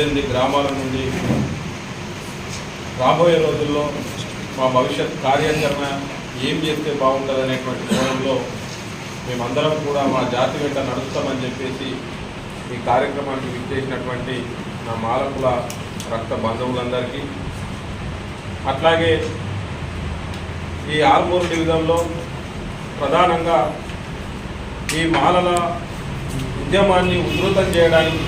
పద్దెనిమిది గ్రామాల నుండి రాబోయే రోజుల్లో మా భవిష్యత్ కార్యాచరణ ఏం చేస్తే బాగుంటుంది అనేటువంటి కోణంలో మేమందరం కూడా మా జాతి వెంట నడుస్తామని చెప్పేసి ఈ కార్యక్రమానికి విచ్చేసినటువంటి నా మాలకుల రక్త బంధువులందరికీ. అట్లాగే ఈ ఆర్మూరు డివిజన్లో ప్రధానంగా ఈ మాలల ఉద్యమాన్ని ఉధృతం చేయడానికి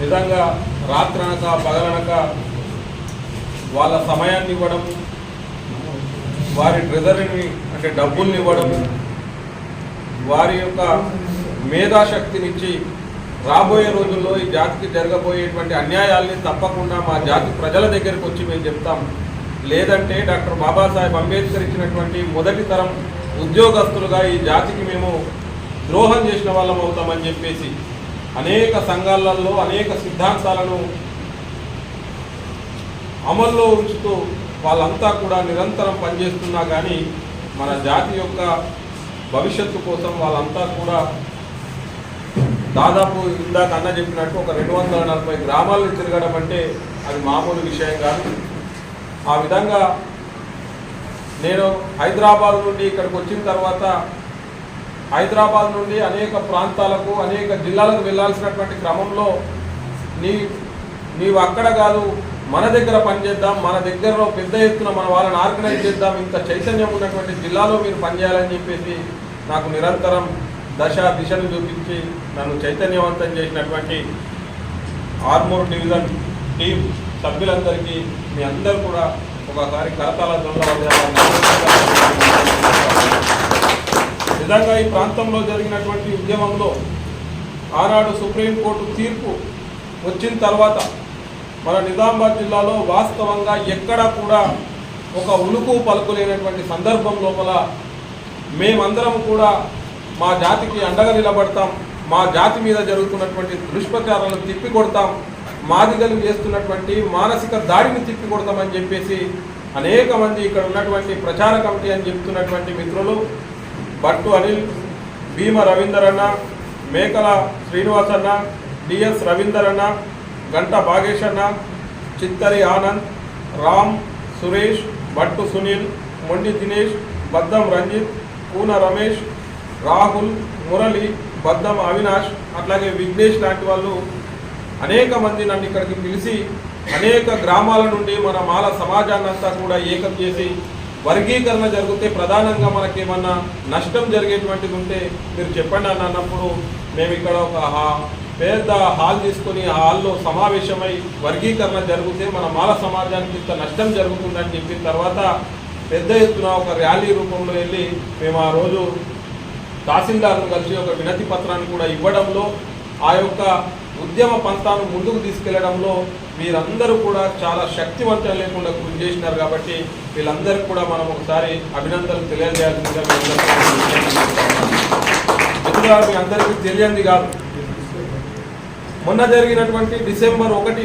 నిజంగా రాత్రనక పగలనక వాళ్ళ సమయాన్ని ఇవ్వడం వారి ట్రెజరీని అంటే డబ్బుల్ని ఇవ్వడము వారి యొక్క మేధాశక్తినిచ్చి రాబోయే రోజుల్లో ఈ జాతికి జరగబోయేటువంటి అన్యాయాల్ని తప్పకుండా మా జాతి ప్రజల దగ్గరికి వచ్చి మేము చెప్తాం. లేదంటే డాక్టర్ బాబాసాహెబ్ అంబేద్కర్ ఇచ్చినటువంటి మొదటి తరం ఉద్యోగస్తులుగా ఈ జాతికి మేము ద్రోహం చేసిన వాళ్ళం అవుతామని చెప్పేసి అనేక సంఘాలలో అనేక సిద్ధాంతాలను అమల్లో ఉంచుతూ వాళ్ళంతా కూడా నిరంతరం పనిచేస్తున్నా కానీ మన జాతి యొక్క భవిష్యత్తు కోసం వాళ్ళంతా కూడా దాదాపు ఇందాక అన్న చెప్పినట్టు ఒక రెండు వందల నలభై గ్రామాలను తిరగడం అంటే అది మామూలు విషయం కాదు. ఆ విధంగా నేను హైదరాబాద్ నుండి ఇక్కడికి వచ్చిన తర్వాత హైదరాబాద్ నుండి అనేక ప్రాంతాలకు అనేక జిల్లాలకు వెళ్ళాల్సినటువంటి క్రమంలో నీ నీవు అక్కడ కాదు మన దగ్గర పనిచేద్దాం మన దగ్గరలో పెద్ద ఎత్తున మన వాళ్ళని ఆర్గనైజ్ చేద్దాం ఇంత చైతన్యం ఉన్నటువంటి జిల్లాలో మీరు పనిచేయాలని చెప్పేసి నాకు నిరంతరం దశ దిశను చూపించి నన్ను చైతన్యవంతం చేసినటువంటి ఆర్మూర్ డివిజన్ టీం సభ్యులందరికీ మీ అందరూ కూడా ఒకసారి కరతాల నిజంగా ఈ ప్రాంతంలో జరిగినటువంటి ఉద్యమంలో ఆనాడు సుప్రీంకోర్టు తీర్పు వచ్చిన తర్వాత మన నిజామాబాద్ జిల్లాలో వాస్తవంగా ఎక్కడా కూడా ఒక ఉలుకు పలుకులేనటువంటి సందర్భం లోపల మేమందరం కూడా మా జాతికి అండగా నిలబడతాం మా జాతి మీద జరుగుతున్నటువంటి దుష్ప్రచారాలను తిప్పికొడతాం మాదిగలు చేస్తున్నటువంటి మానసిక దాడిని తిప్పికొడతామని చెప్పేసి అనేక మంది ఇక్కడ ఉన్నటువంటి ప్రచార కమిటీ అని చెప్తున్నటువంటి మిత్రులు భట్టు అనిల్ భీమ రవీందర్ అన్న మేకల శ్రీనివాస్ అన్న డిఎస్ రవీందర్ అన్న గంట భాగేష్ అన్న చిత్తరి ఆనంద్ రామ్ సురేష్ భట్టు సునీల్ మొండి దినేష్ బద్దం రంజిత్ కూన రమేష్ రాహుల్ మురళి బద్దం అవినాష్ అట్లాగే విఘ్నేష్ లాంటి వాళ్ళు అనేక మంది నన్ను ఇక్కడికి పిలిచి అనేక గ్రామాల నుండి మన మాల సమాజాన్ని అంతా కూడా ఏకం చేసి వర్గీకరణ జరిగితే ప్రధానంగా మనకి ఏమన్నా నష్టం జరిగేటువంటిది ఉంటే మీరు చెప్పండి అని అన్నప్పుడు మేము ఇక్కడ ఒక పెద్ద హాల్ తీసుకొని ఆ హాల్లో సమావేశమై వర్గీకరణ జరిగితే మన మాల సమాజానికి ఇంత నష్టం జరుగుతుందని చెప్పిన తర్వాత పెద్ద ఎత్తున ఒక ర్యాలీ రూపంలో వెళ్ళి మేము ఆ రోజు తహసీల్దార్ను కలిసి ఒక వినతి పత్రాన్ని కూడా ఇవ్వడంలో ఆ యొక్క ఉద్యమ పంతాను ముందుకు తీసుకెళ్ళడంలో మీరందరూ కూడా చాలా శక్తివంతం లేకుండా కృషి చేసినారు కాబట్టి వీళ్ళందరికీ కూడా మనం ఒకసారి అభినందనలు తెలియజేయాల్సిందిగా మీ అందరికీ మీ అందరికీ తెలియంది కాదు. మొన్న జరిగినటువంటి డిసెంబర్ ఒకటి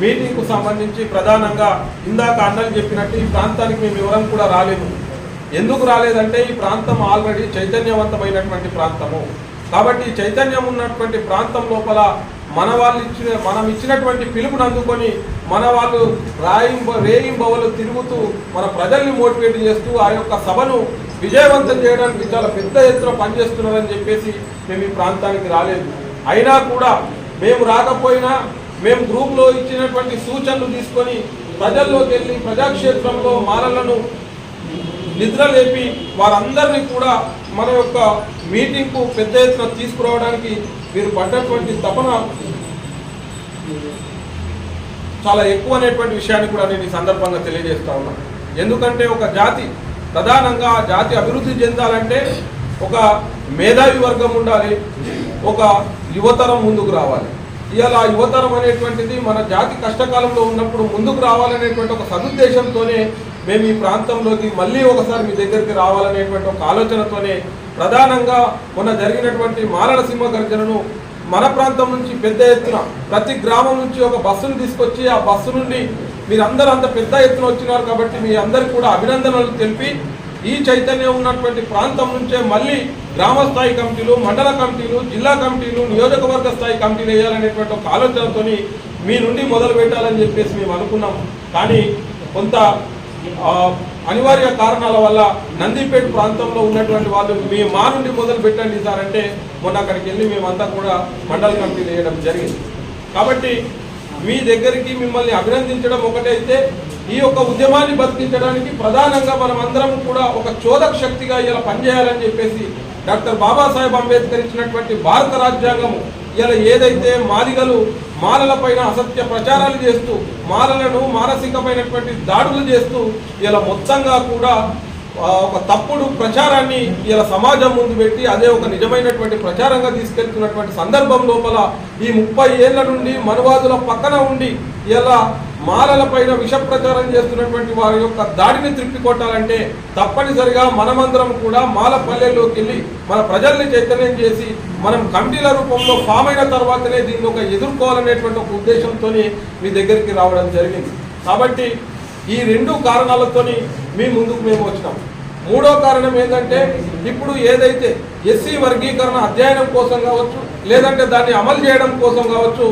మీటింగ్కు సంబంధించి ప్రధానంగా ఇందాక అన్నలు చెప్పినట్టు ఈ ప్రాంతానికి మేము ఎవరం కూడా రాలేము ఎందుకు రాలేదంటే ఈ ప్రాంతం ఆల్రెడీ చైతన్యవంతమైనటువంటి ప్రాంతము. కాబట్టి చైతన్యం ఉన్నటువంటి ప్రాంతం లోపల మన వాళ్ళు ఇచ్చిన మనం ఇచ్చినటువంటి పిలుపుని అందుకొని మన వాళ్ళు రాయింబ రేయింబవలు తిరుగుతూ మన ప్రజల్ని మోటివేట్ చేస్తూ ఆ యొక్క సభను విజయవంతం చేయడానికి చాలా పెద్ద ఎత్తున పనిచేస్తున్నారని చెప్పేసి మేము ఈ ప్రాంతానికి రాలేదు. అయినా కూడా మేము రాకపోయినా మేము గ్రూప్లో ఇచ్చినటువంటి సూచనలు తీసుకొని ప్రజల్లోకి వెళ్ళి ప్రజాక్షేత్రంలో మాలలను నిద్ర లేపి వారందరినీ కూడా మన యొక్క మీటింగ్కు పెద్ద ఎత్తున తీసుకురావడానికి మీరు పడ్డటువంటి తపన చాలా ఎక్కువ అనేటువంటి విషయాన్ని కూడా నేను ఈ సందర్భంగా తెలియజేస్తా ఉన్నాను ఎందుకంటే ఒక జాతి ప్రధానంగా జాతి అభివృద్ధి చెందాలంటే ఒక మేధావి వర్గం ఉండాలి ఒక యువతరం ముందుకు రావాలి. ఇవాళ యువతరం అనేటువంటిది మన జాతి కష్టకాలంలో ఉన్నప్పుడు ముందుకు రావాలనేటువంటి ఒక సదుద్దేశంతోనే మేము ఈ ప్రాంతంలోకి మళ్ళీ ఒకసారి మీ దగ్గరికి రావాలనేటువంటి ఒక ఆలోచనతోనే ప్రధానంగా మొన్న జరిగినటువంటి మాలల సింహ గర్జనను మన ప్రాంతం నుంచి పెద్ద ఎత్తున ప్రతి గ్రామం నుంచి ఒక బస్సును తీసుకొచ్చి ఆ బస్సు నుండి మీరందరూ అంత పెద్ద ఎత్తున వచ్చినారు కాబట్టి మీ అందరికి కూడా అభినందనలు తెలిపి ఈ చైతన్యం ఉన్నటువంటి ప్రాంతం నుంచే మళ్ళీ గ్రామ స్థాయి కమిటీలు మండల కమిటీలు జిల్లా కమిటీలు నియోజకవర్గ స్థాయి కమిటీలు వేయాలనేటువంటి ఒక ఆలోచనతోని మీ నుండి మొదలు పెట్టాలని చెప్పేసి మేము అనుకున్నాం కానీ కొంత అనివార్య కారణాల వల్ల నందిపేట ప్రాంతంలో ఉన్నటువంటి వాళ్ళు మీ మా నుండి మొదలు పెట్టండి సార్ అంటే మొన్న అక్కడికి వెళ్ళి మేమంతా కూడా మండల కమిటీ వేయడం జరిగింది. కాబట్టి మీ దగ్గరికి మిమ్మల్ని అభినందించడం ఒకటైతే ఈ యొక్క ఉద్యమాన్ని బతికించడానికి ప్రధానంగా మనం అందరం కూడా ఒక చోదక శక్తిగా ఇలా పనిచేయాలని చెప్పేసి డాక్టర్ బాబాసాహెబ్ అంబేద్కర్ ఇచ్చినటువంటి భారత రాజ్యాంగము. ఇలా ఏదైతే మాదిగలు మాలల పైన అసత్య ప్రచారాలు చేస్తూ మాలలను మానసికమైనటువంటి దాడులు చేస్తూ ఇలా మొత్తంగా కూడా ఒక తప్పుడు ప్రచారాన్ని ఇలా సమాజం ముందు పెట్టి అదే ఒక నిజమైనటువంటి ప్రచారంగా తీసుకెళ్తున్నటువంటి సందర్భం లోపల ఈ ముప్పై ఏళ్ళ నుండి మనువాదుల పక్కన ఉండి ఇలా మాలల పైన విష ప్రచారం చేస్తున్నటువంటి వారి యొక్క దాడిని త్రిప్పి కొట్టాలంటే తప్పనిసరిగా మనమందరం కూడా మాల పల్లెల్లోకి వెళ్ళి మన ప్రజల్ని చైతన్యం చేసి మనం కమిటీల రూపంలో ఫామ్ అయిన తర్వాతనే దీన్ని ఒక ఎదుర్కోవాలనేటువంటి ఒక ఉద్దేశంతో మీ దగ్గరికి రావడం జరిగింది. కాబట్టి ఈ రెండు కారణాలతోని మీ ముందుకు మేము వచ్చినాం. మూడో కారణం ఏంటంటే ఇప్పుడు ఏదైతే ఎస్సీ వర్గీకరణ అధ్యయనం కోసం కావచ్చు లేదంటే దాన్ని అమలు చేయడం కోసం కావచ్చు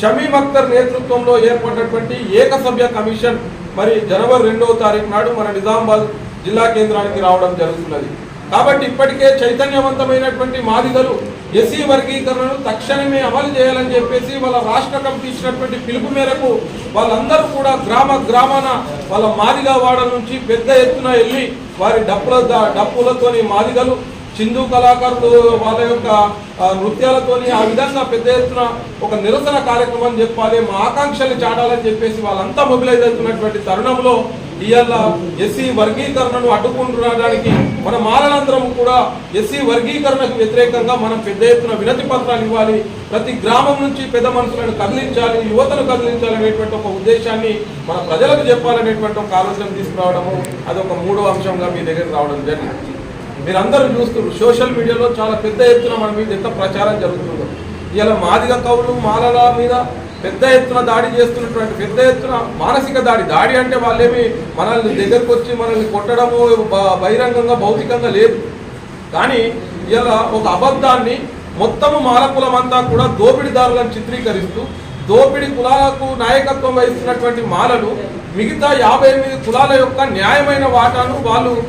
షమీమ్ అఖ్తర్ నేతృత్వంలో ఏర్పడినటువంటి ఏకసభ్య కమిషన్ మరి జనవరి రెండవ తారీఖు నాడు మన నిజామాబాద్ జిల్లా కేంద్రానికి రావడం జరుగుతున్నది. కాబట్టి ఇప్పటికే చైతన్యవంతమైనటువంటి మాదిగలు ఎస్సీ వర్గీకరణను తక్షణమే అమలు చేయాలని చెప్పేసి వాళ్ళ రాష్ట్ర కమిటీ ఇచ్చినటువంటి పిలుపు మేరకు వాళ్ళందరూ కూడా గ్రామ గ్రామాన వాళ్ళ మాదిగా వాడ నుంచి పెద్ద ఎత్తున వెళ్ళి వారి డప్పుల డప్పులతోని మాదిగలు చిందు కళాకారులు వాళ్ళ యొక్క నృత్యాలతోని ఆ విధంగా పెద్ద ఎత్తున ఒక నిరసన కార్యక్రమం చెప్పాలి మా ఆకాంక్షలు చాటాలని చెప్పేసి వాళ్ళంతా మొబిలైజ్ అవుతున్నటువంటి తరుణంలో ఇవాళ ఎస్సీ వర్గీకరణను అడ్డుకుంటున్నడానికి మన మాలనందరం కూడా ఎస్సీ వర్గీకరణకు వ్యతిరేకంగా మనం పెద్ద ఎత్తున వినతి పత్రాలు ఇవ్వాలి. ప్రతి గ్రామం నుంచి పెద్ద మనుషులను కదిలించాలి యువతను కదిలించాలి అనేటువంటి ఒక ఉద్దేశాన్ని మన ప్రజలకు చెప్పాలనేటువంటి ఒక ఆలోచన తీసుకురావడము అదొక మూడో అంశంగా మీ దగ్గర రావడం జరిగింది. మీరందరూ చూస్తున్నారు. సోషల్ మీడియాలో చాలా పెద్ద ఎత్తున మన మీద ఎంత ప్రచారం జరుగుతుందో. ఇలా మాదిగ కవులు మాలల మీద పెద్ద ఎత్తున దాడి చేస్తున్నటువంటి పెద్ద ఎత్తున మానసిక దాడి. దాడి అంటే వాళ్ళేమి మనల్ని దగ్గరకు వచ్చి మనల్ని కొట్టడము బ- బహిరంగంగా భౌతికంగా లేదు. కానీ ఇలా ఒక అబద్ధాన్ని మొత్తము మాల అంతా కూడా దోపిడీదారులను చిత్రీకరిస్తూ దోపిడీ కులాలకు నాయకత్వం వహిస్తున్నటువంటి మాలలు మిగతా యాభై ఎనిమిది కులాల యొక్క న్యాయమైన వాటాను వాళ్ళు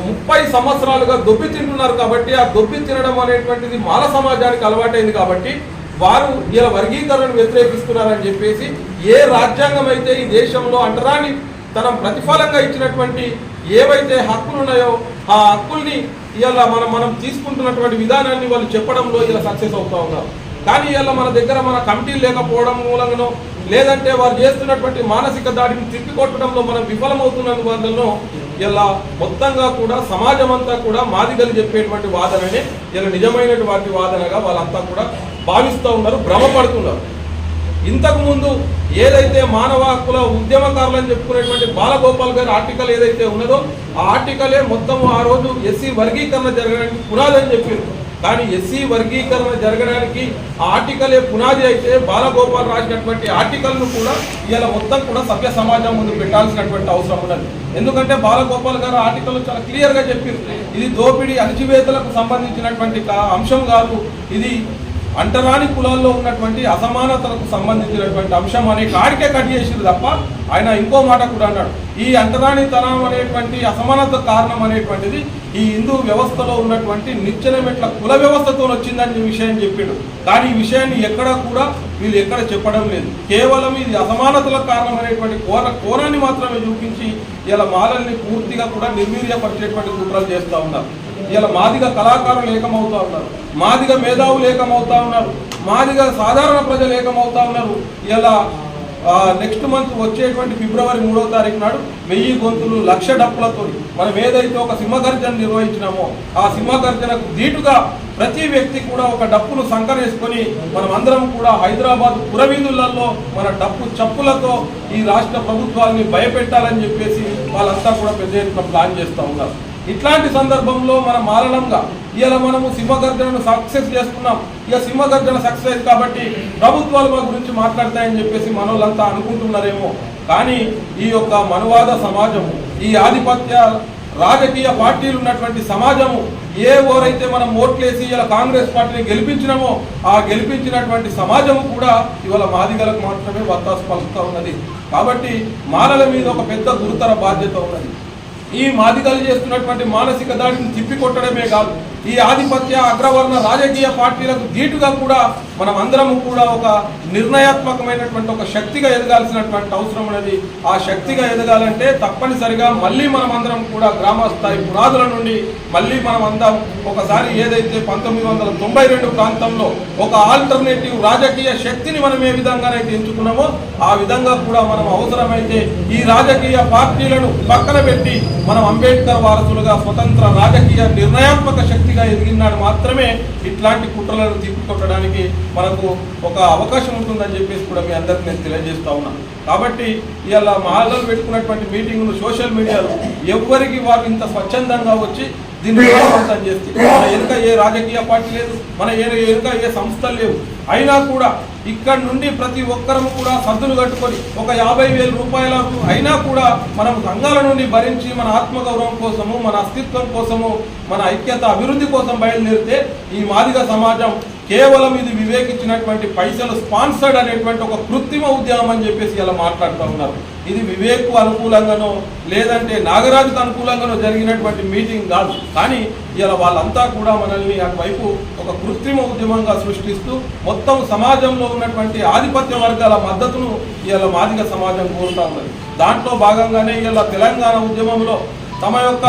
ముప్పై సంవత్సరాలుగా దొబ్బి తింటున్నారు కాబట్టి ఆ దొబ్బి తినడం అనేటువంటిది మాల సమాజానికి అలవాటైంది కాబట్టి వారు ఇలా వర్గీకరణను వ్యతిరేకిస్తున్నారని చెప్పేసి ఏ రాజ్యాంగం అయితే ఈ దేశంలో అంటరాని తన ప్రతిఫలంగా ఇచ్చినటువంటి ఏవైతే హక్కులు ఉన్నాయో ఆ హక్కుల్ని ఇలా మనం మనం తీసుకుంటున్నటువంటి విధానాన్ని వాళ్ళు చెప్పడంలో ఇలా సక్సెస్ అవుతూ ఉన్నారు. కానీ ఇలా మన దగ్గర మన కమిటీలు లేకపోవడం మూలంగానో లేదంటే వారు చేస్తున్నటువంటి మానసిక దాడిని తిప్పికొట్టడంలో మనం విఫలమవుతున్నందువల్లనో ఇలా మొత్తంగా కూడా సమాజం అంతా కూడా మాదిగలు చెప్పేటువంటి వాదననే ఇలా నిజమైనటువంటి వాదనగా వాళ్ళంతా కూడా భావిస్తూ ఉన్నారు భ్రమపడుతున్నారు. ఇంతకుముందు ఏదైతే మానవ హక్కుల ఉద్యమకారులని చెప్పుకునేటువంటి బాలగోపాల్ గారి ఆర్టికల్ ఏదైతే ఉన్నదో ఆ ఆర్టికలే మొత్తం ఆ రోజు ఎస్సీ వర్గీకరణ జరగడానికి పునాదని చెప్పారు. కానీ ఎస్సీ వర్గీకరణ జరగడానికి ఆర్టికలే పునాది అయితే బాలగోపాల్ రాసినటువంటి ఆర్టికల్ను కూడా ఇలా మొత్తం కూడా సభ్య సమాజం ముందు పెట్టాల్సినటువంటి అవసరం ఉన్నది. ఎందుకంటే బాలగోపాల్ గారు ఆర్టికల్ చాలా క్లియర్గా చెప్పారు ఇది దోపిడీ అణచివేతలకు సంబంధించినటువంటి అంశం కాదు. ఇది అంటరాని కులాల్లో ఉన్నటువంటి అసమానతలకు సంబంధించినటువంటి అంశం అనే కాడికే కట్ చేసింది తప్ప ఆయన ఇంకో మాట కూడా అన్నాడు. ఈ అంటరాని తరం అనేటువంటి అసమానత కారణం అనేటువంటిది ఈ హిందూ వ్యవస్థలో ఉన్నటువంటి నిచ్చెన మెట్ల కుల వ్యవస్థతో వచ్చిందని విషయం చెప్పిండు. కానీ ఈ విషయాన్ని ఎక్కడా కూడా వీళ్ళు ఎక్కడ చెప్పడం లేదు. కేవలం ఇది అసమానతల కారణం అనేటువంటి కోర కోణాన్ని మాత్రమే చూపించి ఇలా మాలల్ని పూర్తిగా కూడా నిర్వీర్యపరిచేటువంటి కుట్రలు చేస్తూ ఉన్నారు. ఇలా మాదిగా కళాకారులు ఏకమవుతా ఉన్నారు. మాదిగా మేధావులు ఏకమవుతా ఉన్నారు. మాదిగా సాధారణ ప్రజలు ఏకమవుతా ఉన్నారు. ఇలా నెక్స్ట్ మంత్ వచ్చేటువంటి ఫిబ్రవరి మూడో తారీఖు నాడు వెయ్యి గొంతులు లక్ష డప్పులతో మనం ఏదైతే ఒక సింహగర్జన నిర్వహించినామో ఆ సింహగర్జనకు ధీటుగా ప్రతి వ్యక్తి కూడా ఒక డప్పును సంకరేసుకొని మనం అందరం కూడా హైదరాబాద్ పురవీధులలో మన డప్పు చప్పులతో ఈ రాష్ట్ర ప్రభుత్వాన్ని భయపెట్టాలని చెప్పేసి వాళ్ళంతా కూడా పెద్ద ప్లాన్ చేస్తూ ఉన్నారు. ఇట్లాంటి సందర్భంలో మనం మారలంగా ఇలా మనము సింహగర్జనను సక్సెస్ చేసుకున్నాం. ఇక సింహగర్జన సక్సెస్ కాబట్టి ప్రభుత్వాలు మా గురించి మాట్లాడతాయని చెప్పేసి మనోళ్ళంతా అనుకుంటున్నారేమో. కానీ ఈ యొక్క మనువాద సమాజము ఈ ఆధిపత్య రాజకీయ పార్టీలు ఉన్నటువంటి సమాజము ఏ ఓరైతే మనం ఓట్లేసి ఇలా కాంగ్రెస్ పార్టీని గెలిపించినామో ఆ గెలిపించినటువంటి సమాజము కూడా ఇవాళ మాదిగలకు మాత్రమే వత్తాసు పలుకుతా ఉన్నది. కాబట్టి మాలల మీద ఒక పెద్ద గురుతర బాధ్యత ఉన్నది. ఈ మాదిగలు చేస్తున్నటువంటి మానసిక దాడిని తిప్పికొట్టడమే కాదు. ఈ ఆధిపత్య అగ్రవర్ణ రాజకీయ పార్టీలకు ధీటుగా కూడా మనం అందరము కూడా ఒక నిర్ణయాత్మకమైనటువంటి ఒక శక్తిగా ఎదగాల్సినటువంటి అవసరం అనేది ఆ శక్తిగా ఎదగాలంటే తప్పనిసరిగా మళ్ళీ మనం అందరం కూడా గ్రామ స్థాయి పునాదుల నుండి మళ్ళీ మనం అందరం ఒకసారి ఏదైతే పంతొమ్మిది వందల తొంభై రెండు ప్రాంతంలో ఒక ఆల్టర్నేటివ్ రాజకీయ శక్తిని మనం ఏ విధంగానైతే ఎంచుకున్నామో ఆ విధంగా కూడా మనం అవసరమైతే ఈ రాజకీయ పార్టీలను పక్కన పెట్టి మనం అంబేద్కర్ వారసులుగా స్వతంత్ర రాజకీయ నిర్ణయాత్మక శక్తి శక్తిగా ఎదిగినాడు మాత్రమే ఇట్లాంటి కుట్రలను తిప్పికొట్టడానికి మనకు ఒక అవకాశం ఉంటుందని చెప్పేసి కూడా మీ అందరికి నేను తెలియజేస్తా ఉన్నాను కాబట్టి ఇలా మహిళలు పెట్టుకున్నటువంటి మీటింగ్ను సోషల్ మీడియాలో ఎవరికి వాళ్ళు ఇంత స్వచ్ఛందంగా వచ్చి దీన్ని విజయవంతం చేస్తే మన వెనుక ఏ రాజకీయ పార్టీ లేదు మన వెనుక ఏ సంస్థలు లేవు. అయినా కూడా ఇక్కడ నుండి ప్రతి ఒక్కరము కూడా సద్దులు కట్టుకొని ఒక యాభై వేల రూపాయలకు అయినా కూడా మనం సంఘాల నుండి భరించి మన ఆత్మగౌరవం కోసము మన అస్తిత్వం కోసము మన ఐక్యత అభివృద్ధి కోసం బయలుదేరితే ఈ మాదిగ సమాజం కేవలం ఇది వివేకించినటువంటి పైసలు స్పాన్సర్డ్ అనేటువంటి ఒక కృత్రిమ ఉద్యమం అని చెప్పేసి ఇలా మాట్లాడుతూ ఉన్నారు. ఇది వివేక్కు అనుకూలంగానో లేదంటే నాగరాజుకు అనుకూలంగానో జరిగినటువంటి మీటింగ్ కాదు. కానీ ఇలా వాళ్ళంతా కూడా మనల్ని అటువైపు ఒక కృత్రిమ ఉద్యమంగా సృష్టిస్తూ మొత్తం సమాజంలో ఉన్నటువంటి ఆధిపత్య వర్గాల మద్దతును ఇలా మాదిగ సమాజం కోరుతా ఉన్నది. దాంట్లో భాగంగానే ఇలా తెలంగాణ ఉద్యమంలో తమ యొక్క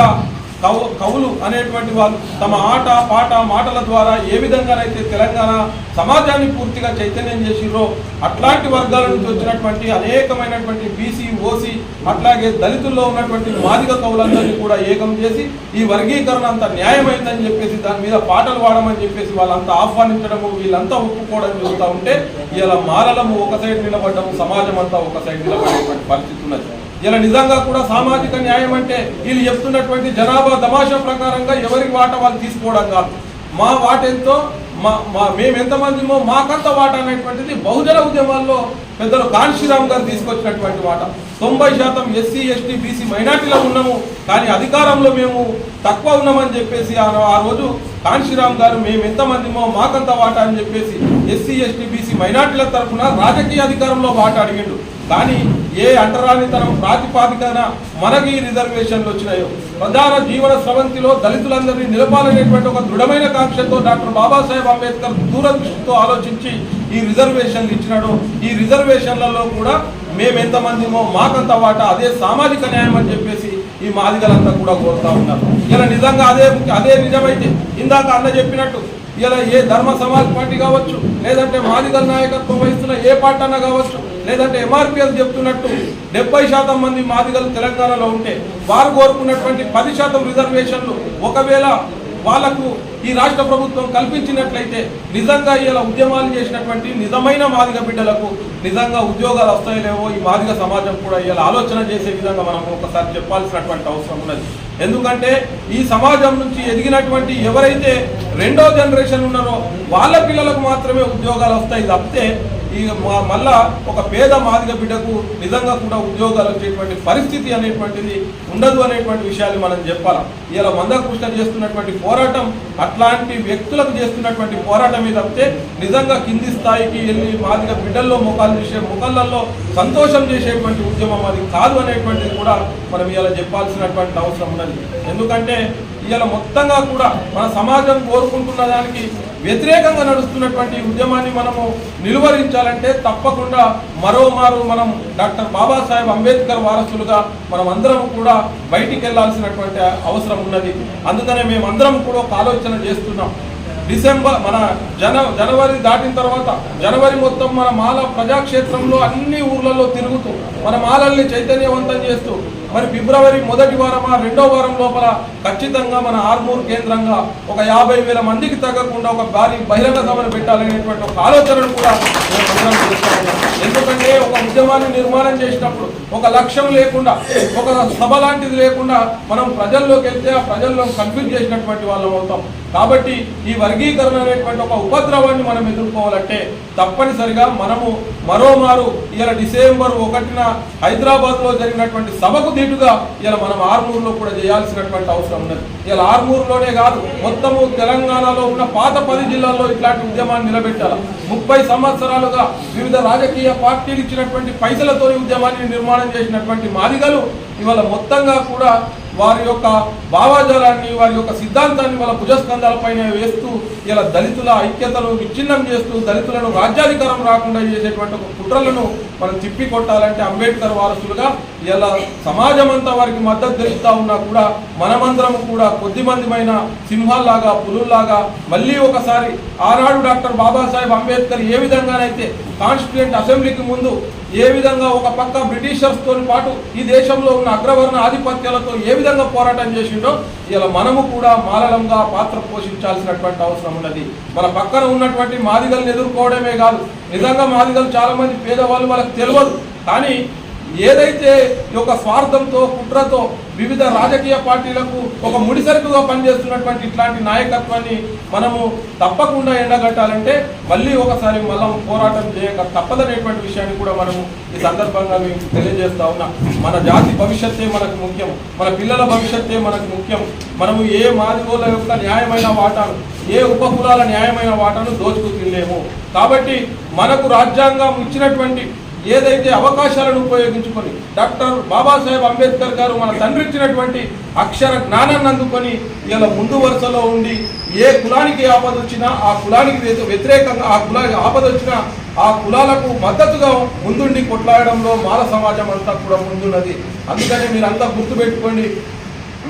కవు కవులు అనేటువంటి వాళ్ళు తమ ఆట పాట మాటల ద్వారా ఏ విధంగానైతే తెలంగాణ సమాజాన్ని పూర్తిగా చైతన్యం చేసిరో అట్లాంటి వర్గాల నుంచి వచ్చినటువంటి అనేకమైనటువంటి బీసీ ఓసీ అట్లాగే దళితుల్లో ఉన్నటువంటి మాదిగ కవులందరినీ కూడా ఏకం చేసి ఈ వర్గీకరణ అంత న్యాయమైందని చెప్పేసి దాని మీద పాటలు పాడమని చెప్పేసి వాళ్ళంతా ఆహ్వానించడము వీళ్ళంతా ఒప్పుకోవడం చూస్తూ ఉంటే ఇలా మాలలము ఒక సైడ్ నిలబడ్డము సమాజం అంతా ఒక సైడ్ నిలబడేటువంటి పరిస్థితి ఉన్నది. ఇలా నిజంగా కూడా సామాజిక న్యాయం అంటే వీళ్ళు చెప్తున్నటువంటి జనాభా తమాషా ప్రకారంగా ఎవరికి వాట వాళ్ళు తీసుకోవడం కాదు. మా వాటెంతో మా మా మేమెంతమందిమో మాకంత వాట అనేటువంటిది బహుజన ఉద్యమాల్లో పెద్దలు కాన్షీరామ్ గారు తీసుకొచ్చినటువంటి వాట. తొంభై శాతం ఎస్సీ ఎస్టీ బీసీ మైనార్టీలో ఉన్నాము కానీ అధికారంలో మేము తక్కువ ఉన్నామని చెప్పేసి ఆ ఆ రోజు కాన్షీరామ్ గారు మేము ఎంతమందిమో మాకంత వాట అని చెప్పేసి ఎస్సీ ఎస్టీ బీసీ మైనార్టీల తరఫున రాజకీయ అధికారంలో వాట అడిగిండు. కానీ ఏ అంటరానితనం ప్రాతిపాదికన మనకి ఈ రిజర్వేషన్లు వచ్చినాయో? ప్రధాన జీవన స్రవంతిలో దళితులందరినీ నిలపాలనేటువంటి ఒక దృఢమైన కాంక్షతో డాక్టర్ బాబాసాహెబ్ అంబేద్కర్ దూరదృష్టితో ఆలోచించి ఈ రిజర్వేషన్లు ఇచ్చినాడు. ఈ రిజర్వేషన్లలో కూడా మేము ఎంతమందిమో మాకంత వాటా అదే సామాజిక న్యాయం అని చెప్పేసి ఈ మాదిగలంతా కూడా కోరుతా ఉన్నారు. ఇలా నిజంగా అదే అదే నిజమైతే ఇందాక అన్న చెప్పినట్టు ఇలా ఏ ధర్మ సమాజ్ పార్టీ కావచ్చు లేదంటే మాదిగల నాయకత్వం వహిస్తున్న ఏ పార్టీ అన్న కావచ్చు లేదంటే ఎంఆర్పిఎల్ చెప్తున్నట్టు డెబ్బై శాతం మంది మాదిగలు తెలంగాణలో ఉంటే వారు కోరుకున్నటువంటి పది శాతం రిజర్వేషన్లు ఒకవేళ వాళ్ళకు ఈ రాష్ట్ర ప్రభుత్వం కల్పించినట్లయితే నిజంగా ఇలా ఉద్యమాలు చేసినటువంటి నిజమైన మాదిగ బిడ్డలకు నిజంగా ఉద్యోగాలు వస్తాయలేవో ఈ మాదిగ సమాజం కూడా ఇలా ఆలోచన చేసే విధంగా మనం ఒకసారి చెప్పాల్సినటువంటి అవసరం ఉన్నది. ఎందుకంటే ఈ సమాజం నుంచి ఎదిగినటువంటి ఎవరైతే రెండో జనరేషన్ ఉన్నారో వాళ్ళ పిల్లలకు మాత్రమే ఉద్యోగాలు వస్తాయి తప్పితే ఈ మళ్ళా ఒక పేద మాదిగ బిడ్డకు నిజంగా కూడా ఉద్యోగాలు వచ్చేటువంటి పరిస్థితి అనేటువంటిది ఉండదు అనేటువంటి విషయాలు మనం చెప్పాలి. ఇలా మందకృష్ణ చేస్తున్నటువంటి పోరాటం అట్లాంటి వ్యక్తులకు చేస్తున్నటువంటి పోరాటమే తప్పితే నిజంగా కింది స్థాయికి వెళ్ళి మాదిగ బిడ్డల్లో ముఖాలు చేసే ముఖాలలో సంతోషం చేసేటువంటి ఉద్యమం అది కాదు అనేటువంటిది కూడా మనం ఇలా చెప్పాల్సినటువంటి అవసరం ఉన్నది. ఎందుకంటే ఇవాళ మొత్తంగా కూడా మన సమాజం కోరుకుంటున్న దానికి వ్యతిరేకంగా నడుస్తున్నటువంటి ఉద్యమాన్ని మనము నిలువరించాలంటే తప్పకుండా మరోమారు మనం డాక్టర్ బాబాసాహెబ్ అంబేద్కర్ వారసులుగా మనం అందరం కూడా బయటికి వెళ్ళాల్సినటువంటి అవసరం ఉన్నది. అందుకనే మేమందరం కూడా ఒక ఆలోచన చేస్తున్నాం. డిసెంబర్ మన జన జనవరి దాటిన తర్వాత జనవరి మొత్తం మన మాల ప్రజాక్షేత్రంలో అన్ని ఊర్లలో తిరుగుతూ మన మాలల్ని చైతన్యవంతం చేస్తూ మరి ఫిబ్రవరి మొదటి వారమా రెండో వారం లోపల ఖచ్చితంగా మన ఆర్మూర్ కేంద్రంగా ఒక యాభై వేల మందికి తగ్గకుండా ఒక భారీ బహిరంగ సభను పెట్టాలనేటువంటి ఒక ఆలోచనను కూడా ఎందుకంటే ఒక ఉద్యమాన్ని నిర్మాణం చేసినప్పుడు ఒక లక్ష్యం లేకుండా ఒక సభ లాంటిది లేకుండా మనం ప్రజల్లోకి వెళ్తే ఆ ప్రజల్లో కన్ఫ్యూజ్ చేసినటువంటి వాళ్ళం అవుతాం. కాబట్టి ఈ వర్గీకరణ అనేటువంటి ఒక ఉపద్రవాన్ని మనం ఎదుర్కోవాలంటే తప్పనిసరిగా మనము మరోమారు ఇలా డిసెంబర్ ఒకటిన హైదరాబాద్లో జరిగినటువంటి సభకు దీటుగా ఇలా మనం ఆర్మూరులో కూడా చేయాల్సినటువంటి అవసరం ఉన్నది. ఇలా ఆర్మూరులోనే కాదు మొత్తము తెలంగాణలో ఉన్న పాత పది జిల్లాల్లో ఇట్లాంటి ఉద్యమాన్ని నిలబెట్టాలి. ముప్పై సంవత్సరాలుగా వివిధ రాజకీయ పార్టీలు ఇచ్చినటువంటి పైసలతో ఉద్యమాన్ని నిర్మాణం చేసినటువంటి మాదిగలు ఇవాళ మొత్తంగా కూడా వారి యొక్క భావాజాలాన్ని వారి యొక్క సిద్ధాంతాన్ని వాళ్ళ భుజస్కంధాలపైన వేస్తూ ఇలా దళితుల ఐక్యతను విచ్ఛిన్నం చేస్తూ దళితులను రాజ్యాధికారం రాకుండా చేసేటువంటి ఒక కుట్రలను మనం తిప్పి కొట్టాలంటే అంబేద్కర్ వారసులుగా ఇలా సమాజం అంతా వారికి మద్దతు తెలుపుతా ఉన్నా కూడా మనమందరం కూడా కొద్దిమందిమైన సింహాల్లాగా పులుల్లాగా మళ్ళీ ఒకసారి ఆనాడు డాక్టర్ బాబాసాహెబ్ అంబేద్కర్ ఏ విధంగానైతే కాన్స్టిట్యూంట్ అసెంబ్లీకి ముందు ఏ విధంగా ఒక పక్క బ్రిటిషర్స్తో పాటు ఈ దేశంలో ఉన్న అగ్రవర్ణ ఆధిపత్యాలతో ఏ విధంగా పోరాటం చేసిండో ఇలా మనము కూడా మాలలంగా పాత్ర పోషించాల్సినటువంటి అవసరం ఉన్నది. మన పక్కన ఉన్నటువంటి మాదిగలను ఎదుర్కోవడమే కాదు. నిజంగా మాదిగలు చాలామంది పేదవాళ్ళు వాళ్ళకి తెలియదు కానీ ఏదైతే ఈ యొక్క స్వార్థంతో కుట్రతో వివిధ రాజకీయ పార్టీలకు ఒక ముడిసరుకుగా పనిచేస్తున్నటువంటి ఇట్లాంటి నాయకత్వాన్ని మనము తప్పకుండా ఎండగట్టాలంటే మళ్ళీ ఒకసారి మళ్ళా పోరాటం చేయక తప్పదనేటువంటి విషయాన్ని కూడా మనము ఈ సందర్భంగా మేము తెలియజేస్తా ఉన్నాం. మన జాతి భవిష్యత్తే మనకు ముఖ్యం. మన పిల్లల భవిష్యత్తే మనకు ముఖ్యం. మనము ఏ మాదిగోల యొక్క న్యాయమైన వాటాను ఏ ఉపకులాల న్యాయమైన వాటాను దోచుకు తినలేము. కాబట్టి మనకు రాజ్యాంగం ఇచ్చినటువంటి ఏదైతే అవకాశాలను ఉపయోగించుకొని డాక్టర్ బాబాసాహెబ్ అంబేద్కర్ గారు మన తండ్రి ఇచ్చినటువంటి అక్షర జ్ఞానాన్ని అందుకొని ఇలా ముందు వరుసలో ఉండి ఏ కులానికి ఆపద వచ్చినా ఆ కులానికి వ్యతిరేకంగా ఆ కులానికి ఆపద వచ్చినా ఆ కులాలకు మద్దతుగా ముందుండి కొట్లాడడంలో మాల సమాజం అంతా కూడా ముందున్నది. అందుకని మీరంతా గుర్తుపెట్టుకోండి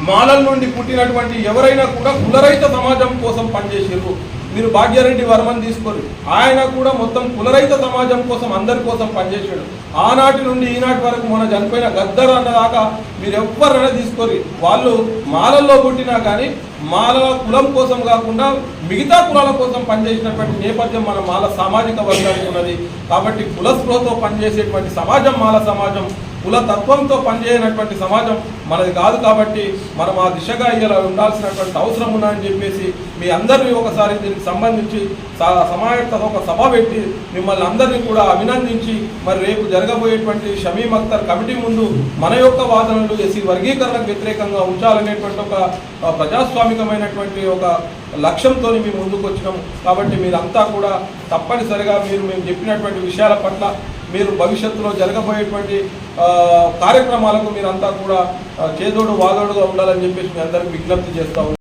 మాలల నుండి పుట్టినటువంటి ఎవరైనా కూడా కులరహిత సమాజం కోసం పనిచేసారు మీరు భాగ్యారెడ్డి వర్మని తీసుకోరు. ఆయన కూడా మొత్తం కులరహిత సమాజం కోసం అందరి కోసం పనిచేసాడు ఆనాటి నుండి ఈనాటి వరకు మన చనిపోయిన గద్దర్ అన్నదాకా మీరు ఎవ్వరైనా తీసుకోరు. వాళ్ళు మాలల్లో పుట్టినా కానీ మాల కులం కోసం కాకుండా మిగతా కులాల కోసం పనిచేసినటువంటి నేపథ్యం మన మాల సామాజిక వర్గానికి ఉన్నది. కాబట్టి కుల స్పృహతో పనిచేసేటువంటి సమాజం మాల సమాజం కుల తత్వంతో పనిచేయనటువంటి సమాజం మనది కాదు కాబట్టి మనం ఆ దిశగా ఇలా ఉండాల్సినటువంటి అవసరం ఉందని చెప్పేసి మీ అందరినీ ఒకసారి దీనికి సంబంధించి సమాయత్త ఒక సభ పెట్టి మిమ్మల్ని అందరినీ కూడా అభినందించి మరి రేపు జరగబోయేటువంటి షమీమ్ అఖ్తర్ కమిటీ ముందు మన యొక్క వాదనలు ఎస్సీ వర్గీకరణకు వ్యతిరేకంగా ఉంచాలనేటువంటి ఒక ప్రజాస్వామికమైనటువంటి ఒక లక్ష్యంతో మేము ముందుకు వచ్చినాం కాబట్టి మీరంతా కూడా తప్పనిసరిగా మీరు మేము చెప్పినటువంటి విషయాల పట్ల మీరు భవిష్యత్తులో జరగబోయేటువంటి కార్యక్రమాలకు మీరంతా కూడా చేదోడు వాదోడుగా ఉండాలని చెప్పేసి మీ అందరికి విజ్ఞప్తి చేస్తా